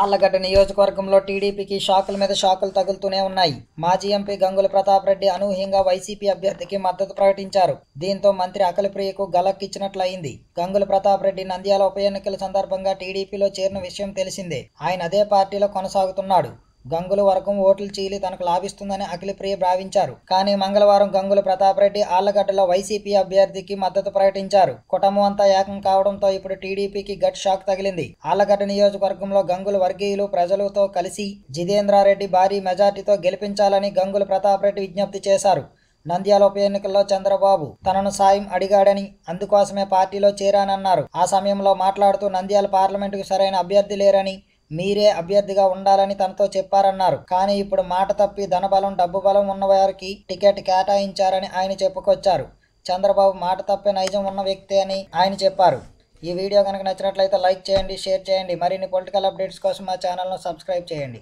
ఆళ్ళగడ్డ నియోజకవర్గంలో టీడీపీకి షాకుల మీద షాకులు తగులుతూనే ఉన్నాయి. మాజీ ఎంపీ గంగుల ప్రతాప్ రెడ్డి అనూహ్యంగా వైసీపీ అభ్యర్థికి మద్దతు ప్రకటించారు. దీంతో మంత్రి అఖిలప్రియకు గలక్కిచ్చినట్లయింది. గంగుల ప్రతాప్ రెడ్డి నంద్యాల ఉప ఎన్నికల సందర్భంగా టీడీపీలో చేరిన విషయం తెలిసిందే. ఆయన అదే పార్టీలో కొనసాగుతున్నాడు. గంగుల వర్గం ఓట్లు చీలి తనకు లాభిస్తుందని అఖిలప్రియ భావించారు. కానీ మంగళవారం గంగుల ప్రతాపరెడ్డి ఆళ్ళగడ్డలో వైసీపీ అభ్యర్థికి మద్దతు ప్రకటించారు. కుటుంబం అంతా ఏకం కావడంతో ఇప్పుడు టీడీపీకి గట్ షాక్ తగిలింది. ఆళ్ళగడ్డ నియోజకవర్గంలో గంగుల వర్గీయులు ప్రజలతో కలిసి జితేంద్రారెడ్డి భారీ మెజార్టీతో గెలిపించాలని గంగుల ప్రతాపరెడ్డి విజ్ఞప్తి చేశారు. నంద్యాల ఉప ఎన్నికల్లో చంద్రబాబు తనను సాయం అడిగాడని అందుకోసమే పార్టీలో చేరానన్నారు. ఆ సమయంలో మాట్లాడుతూ నంద్యాల పార్లమెంటుకు సరైన అభ్యర్థి లేరని మీరే అభ్యర్థిగా ఉండాలని తనతో చెప్పారన్నారు. కానీ ఇప్పుడు మాట తప్పి ధనబలం డబ్బు బలం ఉన్నవారికి టికెట్ కేటాయించారని ఆయన చెప్పుకొచ్చారు. చంద్రబాబు మాట తప్పే నైజం ఉన్న వ్యక్తి అని ఆయన చెప్పారు. ఈ వీడియో కనుక నచ్చినట్లయితే లైక్ చేయండి షేర్ చేయండి. మరిన్ని పొలిటికల్ అప్డేట్స్ కోసం మా ఛానల్ను సబ్స్క్రైబ్ చేయండి.